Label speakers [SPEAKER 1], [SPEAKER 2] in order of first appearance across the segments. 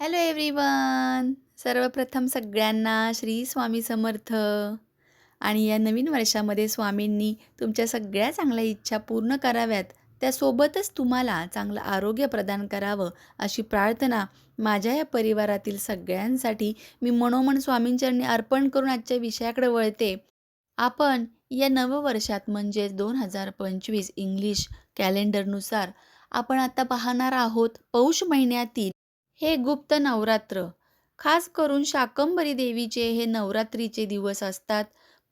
[SPEAKER 1] Hello everyone सर्वप्रथम सगळ्यांना श्री स्वामी समर्थ. आणि या नवीन वर्षामध्ये स्वामींनी तुमच्या सगळ्या चांगल्या इच्छा पूर्ण कराव्यात. त्यासोबतच तुम्हाला चांगलं आरोग्य प्रदान करावं अशी प्रार्थना माझ्या या परिवारातील सगळ्यांसाठी मी मनोमन स्वामींचरणी अर्पण करून आजच्या विषयाकडे वळते. आपण या नववर्षात म्हणजेच दोन हजार पंचवीस इंग्लिश कॅलेंडरनुसार आपण आता पाहणार आहोत पौष महिन्यातील हे गुप्त नवरात्र. खास करून शाकंभरी देवीचे हे नवरात्रीचे दिवस असतात.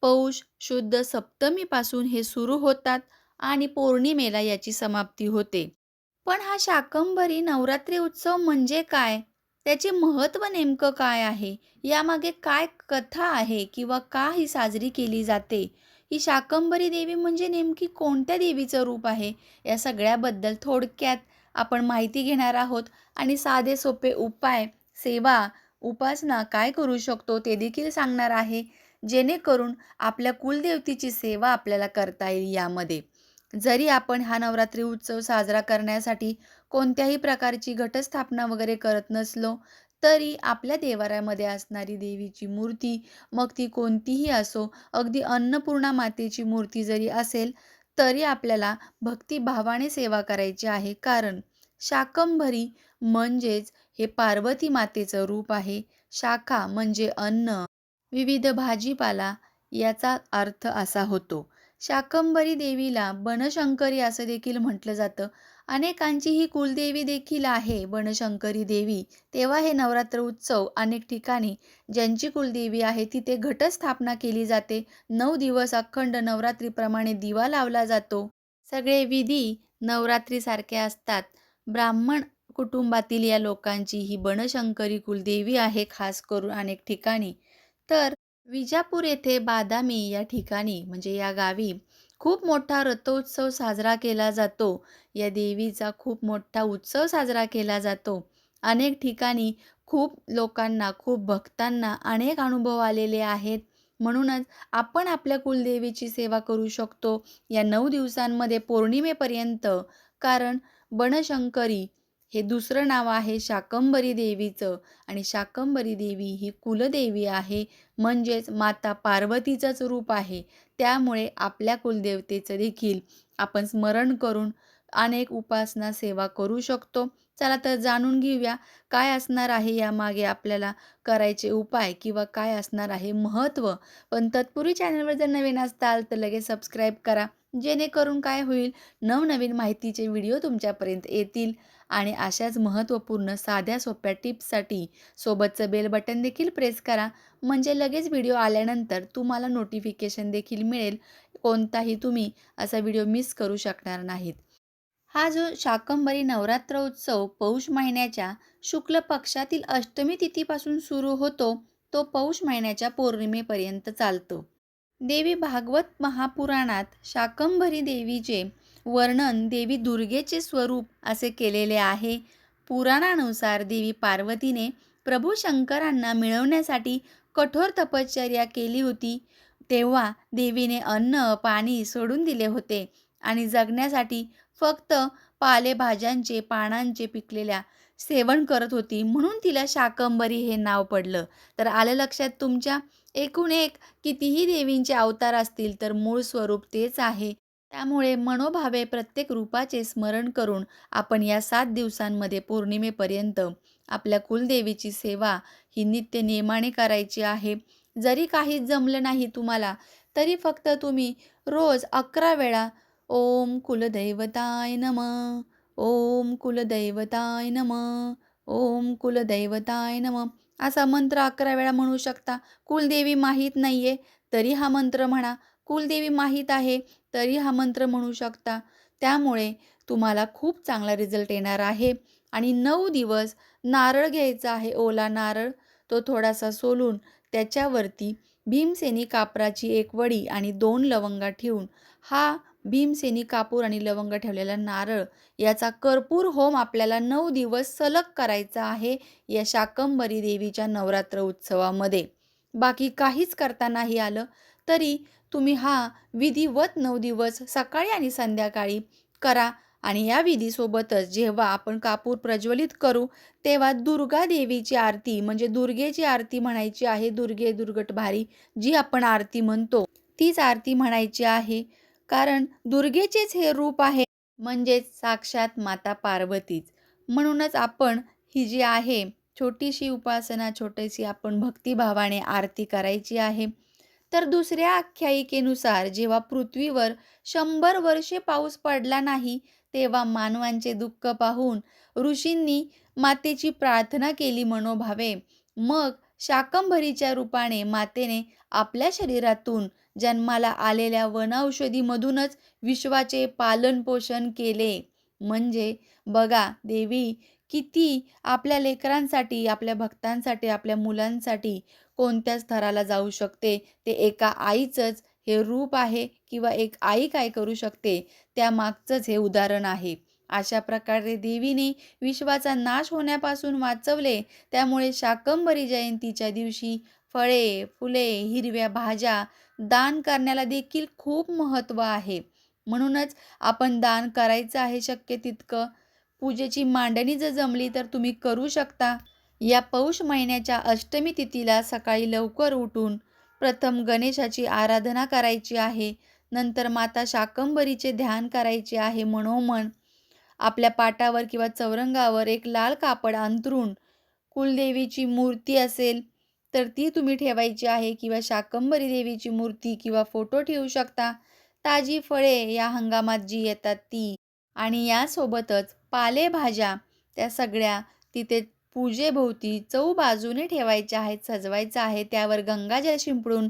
[SPEAKER 1] पौष शुद्ध सप्तमीपासून हे सुरू होतात आणि पौर्णिमेला याची समाप्ती होते. पण हा शाकंभरी नवरात्री उत्सव म्हणजे काय? त्याचे महत्त्व नेमकं काय आहे? यामागे काय कथा आहे किंवा का ही साजरी केली जाते? ही शाकंभरी देवी म्हणजे नेमकी कोणत्या देवीचं रूप आहे? या सगळ्याबद्दल थोडक्यात आपण माहिती घेणार आहोत आणि साधे सोपे उपाय सेवा उपासना काय करू शकतो ते देखील सांगणार आहे जेणेकरून आपल्या कुलदेवतेची सेवा आपल्याला करता येईल यामध्ये. जरी आपण हा नवरात्री उत्सव साजरा करण्यासाठी कोणत्याही प्रकारची घटस्थापना वगैरे करत नसलो तरी आपल्या देवाऱ्यामध्ये असणारी देवीची मूर्ती मग ती कोणतीही असो अगदी अन्नपूर्णा मातेची मूर्ती जरी असेल तरी आपल्याला भक्तिभावाने सेवा करायची आहे. कारण शाकंभरी म्हणजेच हे पार्वती मातेचं रूप आहे. शाखा म्हणजे अन्न. विविध भाजीपाला याचा अर्थ असा होतो. शाकंभरी देवीला बनशंकरी असं देखील म्हटलं जातं. अनेकांची ही कुलदेवी देखील आहे बनशंकरी देवी. तेव्हा हे नवरात्र उत्सव अनेक ठिकाणी ज्यांची कुलदेवी आहे तिथे घटस्थापना केली जाते. नऊ दिवस अखंड नवरात्रीप्रमाणे दिवा लावला जातो. सगळे विधी नवरात्रीसारखे असतात. ब्राह्मण कुटुंबातील या लोकांची ही बनशंकरी कुलदेवी आहे खास करून अनेक ठिकाणी. तर विजापूर येथे बादामी या ठिकाणी म्हणजे या गावी खूप मोठा रथोत्सव साजरा केला जातो. या देवीचा खूप मोठा उत्सव साजरा केला जातो. अनेक ठिकाणी खूप लोकांना खूप भक्तांना अनेक अनुभव आलेले आहेत. म्हणूनच आपण आपल्या कुलदेवीची सेवा करू शकतो या नऊ दिवसांमध्ये पौर्णिमेपर्यंत. कारण बनशंकरी हे दुसरं नाव आहे शाकंबरी देवीचं आणि शाकंबरी देवी ही कुलदेवी आहे. म्हणजेच माता पार्वतीचंच रूप आहे. त्यामुळे आपल्या कुलदेवतेचं देखील आपण स्मरण करून अनेक उपासना सेवा करू शकतो. चला तर जाणून घेऊया काय असणार आहे यामागे आपल्याला करायचे उपाय किंवा काय असणार आहे महत्त्व पण तत्पूर्वी चॅनलवर जर नवीन असताल तर लगेच सबस्क्राईब करा जेणेकरून काय होईल नवनवीन माहितीचे व्हिडिओ तुमच्यापर्यंत येतील. आणि अशाच महत्त्वपूर्ण साध्या सोप्या टिप्ससाठी सोबतचं बेल बटन देखील प्रेस करा. म्हणजे लगेच व्हिडिओ आल्यानंतर तुम्हाला नोटिफिकेशन देखील मिळेल. कोणताही तुम्ही असा व्हिडिओ मिस करू शकणार नाहीत. हा जो शाकंभरी नवरात्र उत्सव पौष महिन्याच्या शुक्ल पक्षातील अष्टमी तिथीपासून सुरू होतो तो पौष महिन्याच्या पौर्णिमेपर्यंत चालतो. देवी भागवत महापुराणात शाकंभरी देवीचे वर्णन देवी दुर्गेचे स्वरूप असे केलेले आहे. पुराणानुसार देवी पार्वतीने प्रभू शंकरांना मिळवण्यासाठी कठोर तपश्चर्या केली होती. तेव्हा देवीने अन्न पाणी सोडून दिले होते आणि जगण्यासाठी फक्त पालेभाज्यांचे पानांचे पिकलेल्या सेवन करत होती. म्हणून तिला शाकंबरी हे नाव पडलं. तर आलं लक्षात तुमच्या? एकूण एक कितीही देवींचे अवतार असतील तर मूळ स्वरूप तेच आहे. त्यामुळे मनोभावे प्रत्येक रूपाचे स्मरण करून आपण या सात दिवसांमध्ये पौर्णिमेपर्यंत आपल्या कुलदेवीची सेवा ही नित्य नियमाने करायची आहे. जरी काहीच जमलं नाही तुम्हाला तरी फक्त तुम्ही रोज अकरा वेळा ओम कुलदैवताय नम ओम कुलदैवताय नम ओम कुलदैवताय नम असा मंत्र अकरा वेळा म्हणू शकता. कुलदेवी माहीत नाही आहे तरी हा मंत्र म्हणा कुलदेवी माहीत आहे तरी हा मंत्र म्हणू शकता. त्यामुळे तुम्हाला खूप चांगला रिझल्ट येणार आहे. आणि नऊ दिवस नारळ घ्यायचा आहे ओला नारळ. तो थोडासा सोलून त्याच्यावरती भीमसेनी कापराची एक वडी आणि दोन लवंगा ठेवून हा भीमसेनी कापूर आणि लवंग ठेवलेला नारळ याचा कर्पूर होम आपल्याला नऊ दिवस सलग करायचा आहे या शाकंबरी देवीच्या नवरात्र उत्सवामध्ये. बाकी काहीच करता नाही आलं तरी तुम्ही हा विधिवत नऊ दिवस सकाळी आणि संध्याकाळी करा आणि या विधीसोबतच जेव्हा आपण कापूर प्रज्वलित करू तेव्हा दुर्गा देवीची आरती म्हणजे दुर्गेची आरती म्हणायची आहे दुर्गे दुर्गट भारी जी आपण आरती म्हणतो तीच आरती म्हणायची आहे. कारण दुर्गेचेच हे रूप आहे म्हणजेच साक्षात माता पार्वतीच. म्हणूनच आपण ही जी आहे छोटीशी उपासना छोटीशी आपण भक्तिभावाने आरती करायची आहे. तर दुसऱ्या आख्यायिकेनुसार जेव्हा पृथ्वीवर शंभर वर्षे पाऊस पडला नाही तेव्हा मानवांचे दुःख पाहून ऋषींनी मातेची प्रार्थना केली मनोभावे. मग शाकंभरीच्या रूपाने मातेने आपल्या शरीरातून जन्माला आलेल्या वनौषधीमधूनच विश्वाचे पालनपोषण केले. म्हणजे बघा देवी किती आपल्या लेकरांसाठी आपल्या भक्तांसाठी आपल्या मुलांसाठी कोणत्या स्तराला जाऊ शकते? ते एका आईचंच हे रूप आहे किंवा एक आई काय करू शकते? त्यामागचंच हे उदाहरण आहे. अशा प्रकारे देवीने विश्वाचा नाश होण्यापासून वाचवले. त्यामुळे शाकंभरी जयंतीच्या दिवशी फळे फुले हिरव्या भाज्या दान करण्याला देखील खूप महत्त्व आहे. म्हणूनच आपण दान करायचं आहे शक्य तितकं. पूजेची मांडणी जर जमली तर तुम्ही करू शकता. या पौष महिन्याच्या अष्टमी तिथीला सकाळी लवकर उठून प्रथम गणेशाची आराधना करायची आहे. नंतर माता शाकंभरीचे ध्यान करायचे आहे मनोमन. आपल्या पाटावर किंवा चौरंगावर एक लाल कापड अंतरून कुलदेवीची मूर्ती असेल तर ती तुम्ही ठेवायची आहे किंवा शाकंभरी देवीची मूर्ती किंवा फोटो ठेवू शकता. ताजी फळे या हंगामात जी येतात ती आणि यासोबतच पालेभाज्या त्या सगळ्या तिथे पूजेभोवती चौ बाजूने ठेवायच्या आहेत सजवायचं आहे. त्यावर गंगाजल शिंपडून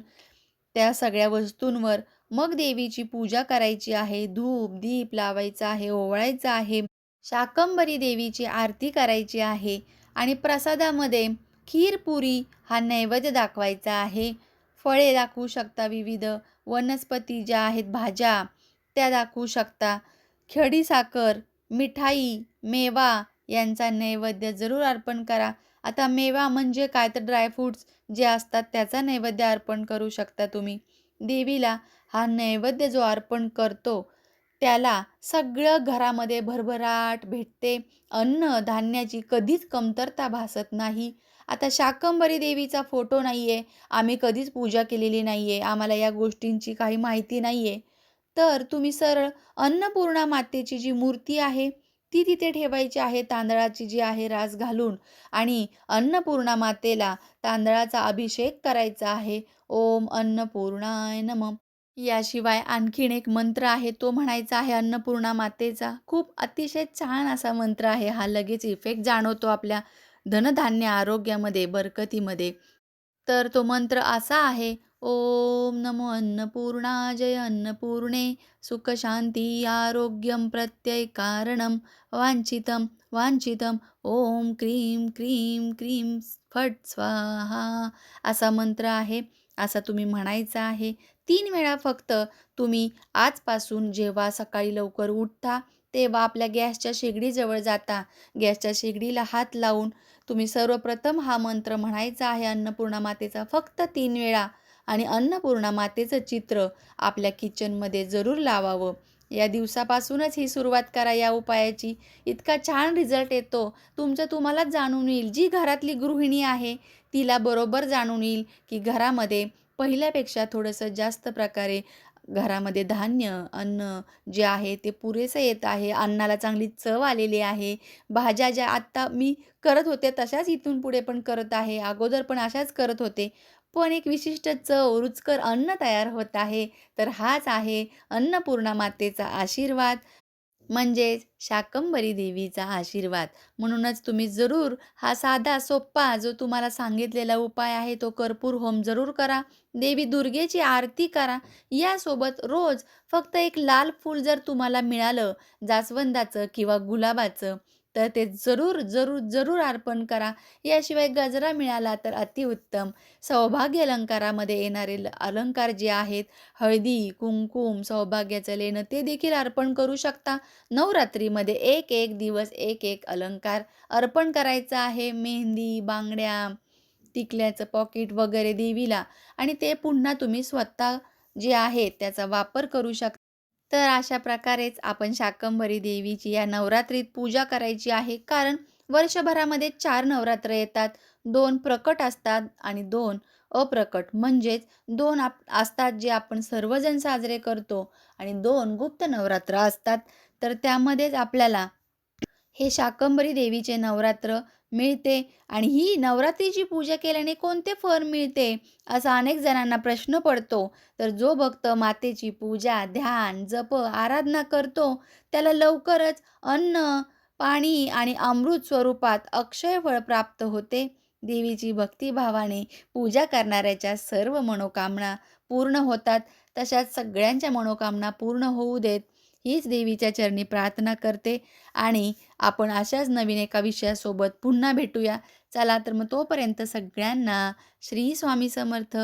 [SPEAKER 1] त्या सगळ्या वस्तूंवर मग देवीची पूजा करायची आहे. धूप दीप लावायचा आहे ओवाळायचं आहे. शाकंबरी देवीची आरती करायची आहे आणि प्रसादामध्ये खीरपुरी हा नैवेद्य दाखवायचा आहे. फळे दाखवू शकता विविध. वनस्पती ज्या आहेत भाज्या त्या दाखवू शकता. खडीसाखर मिठाई मेवा यांचा नैवेद्य जरूर अर्पण करा. आता मेवा म्हणजे काय? तर ड्रायफ्रूट्स जे असतात त्याचा नैवेद्य अर्पण करू शकता तुम्ही. देवीला हा नैवेद्य जो अर्पण करतो त्याला सगळं घरामध्ये भरभराट भेटते. अन्न धान्याची कधीच कमतरता भासत नाही. आता शाकंभरी देवीचा फोटो नाही आहे आम्ही कधीच पूजा केलेली नाही आहे आम्हाला या गोष्टींची काही माहिती नाही आहे तर तुम्ही सरळ अन्नपूर्णा मातेची जी मूर्ती आहे ती तिथे ठेवायची आहे तांदळाची जी आहे रास घालून आणि अन्नपूर्णा मातेला तांदळाचा अभिषेक करायचा आहे. ओम अन्नपूर्णाय नम. याशिवाय आणखीन एक मंत्र आहे तो म्हणायचा आहे अन्नपूर्णा मातेचा. खूप अतिशय छान असा मंत्र आहे हा लगेच इफेक्ट जाणवतो आपल्या धनधान्य आरोग्यामध्ये बरकतीमध्ये. तर तो मंत्र असा आहे ओम नमो अन्नपूर्णा जय अन्नपूर्णे सुख शांती आरोग्यम प्रत्यय कारणम वांछितम वांछितम ओम क्रीम क्रीम क्रीम फट स्वाहा। असा मंत्र आहे असा तुम्ही म्हणायचा आहे. तीन वेळा फक्त तुम्ही आजपासून जेव्हा सकाळी लवकर उठता तेव्हा आपल्या गॅसच्या शेगडीजवळ जाता. गॅसच्या शेगडीला हात लावून तुम्ही सर्वप्रथम हा मंत्र म्हणायचा आहे अन्नपूर्णा मातेचा. फक्त तीन वेळा आणि अन्नपूर्णा मातेचं चित्र आपल्या किचनमध्ये जरूर लावावं. या दिवसापासूनच ही सुरुवात करा या उपायाची. इतका छान रिझल्ट येतो. तुमचं तुम्हालाच जाणून येईल. जी घरातली गृहिणी आहे तिला बरोबर जाणून येईल की घरामध्ये पहिल्यापेक्षा थोडंसं जास्त प्रकारे घरामध्ये धान्य अन्न जे आहे ते पुरेसं येत आहे. अन्नाला चांगली चव आलेली आहे. भाज्या ज्या आत्ता मी करत होते तशाच इथून पुढे पण करत आहे. अगोदर पण अशाच करत होते. पण एक विशिष्ट चव रुचकर अन्न तयार होत आहे. तर हाच आहे अन्नपूर्णा मातेचा आशीर्वाद. म्हणजेच शाकंबरी देवीचा आशीर्वाद. म्हणूनच तुम्ही जरूर हा साधा सोप्पा जो तुम्हाला सांगितलेला उपाय आहे तो कर्पूर होम जरूर करा. देवी दुर्गेची आरती करा. यासोबत रोज फक्त एक लाल फूल जर तुम्हाला मिळालं जास्वंदाचं किंवा गुलाबाचं तर ते जरूर जरूर जरूर अर्पण करा. याशिवाय गजरा मिळाला तर अतिउत्तम. सौभाग्य अलंकारामध्ये येणारे ल- अलंकार जे आहेत हळदी कुंकुम सौभाग्याचं लेणं ते देखील अर्पण करू शकता. नवरात्रीमध्ये एक एक दिवस एक एक अलंकार अर्पण करायचा आहे. मेहंदी बांगड्या टिकल्याचं पॉकेट वगैरे देवीला. आणि ते पुन्हा तुम्ही स्वतः जे आहे त्याचा वापर करू शकता. तर अशा प्रकारेच आपण शाकंभरी देवीची या नवरात्रीत पूजा करायची आहे. कारण वर्षभरामध्ये चार नवरात्र येतात. दोन प्रकट असतात आणि दोन अप्रकट. म्हणजेच दोन आप असतात जे आपण सर्वजण साजरे करतो आणि दोन गुप्त नवरात्र असतात. तर त्यामध्येच आपल्याला हे शाकंभरी देवीचे नवरात्र मिळते आणि ही नवरात्रीची पूजा केल्याने कोणते फळ मिळते? असा अनेक जणांना प्रश्न पडतो. तर जो भक्त मातेची पूजा, ध्यान, जप, आराधना करतो त्याला लवकरच अन्न, पाणी आणि अमृत स्वरूपात अक्षय फळ प्राप्त होते. देवीची भक्तिभावाने पूजा करणाऱ्याच्या सर्व मनोकामना पूर्ण होतात. तशाच सगळ्यांच्या मनोकामना पूर्ण होऊ देत, हीच देवीच्या चरणी प्रार्थना करते आणि आपण अशाच नवीन एका विषयासोबत पुन्हा भेटूया. चला तर मग तोपर्यंत सगळ्यांना श्री स्वामी समर्थ.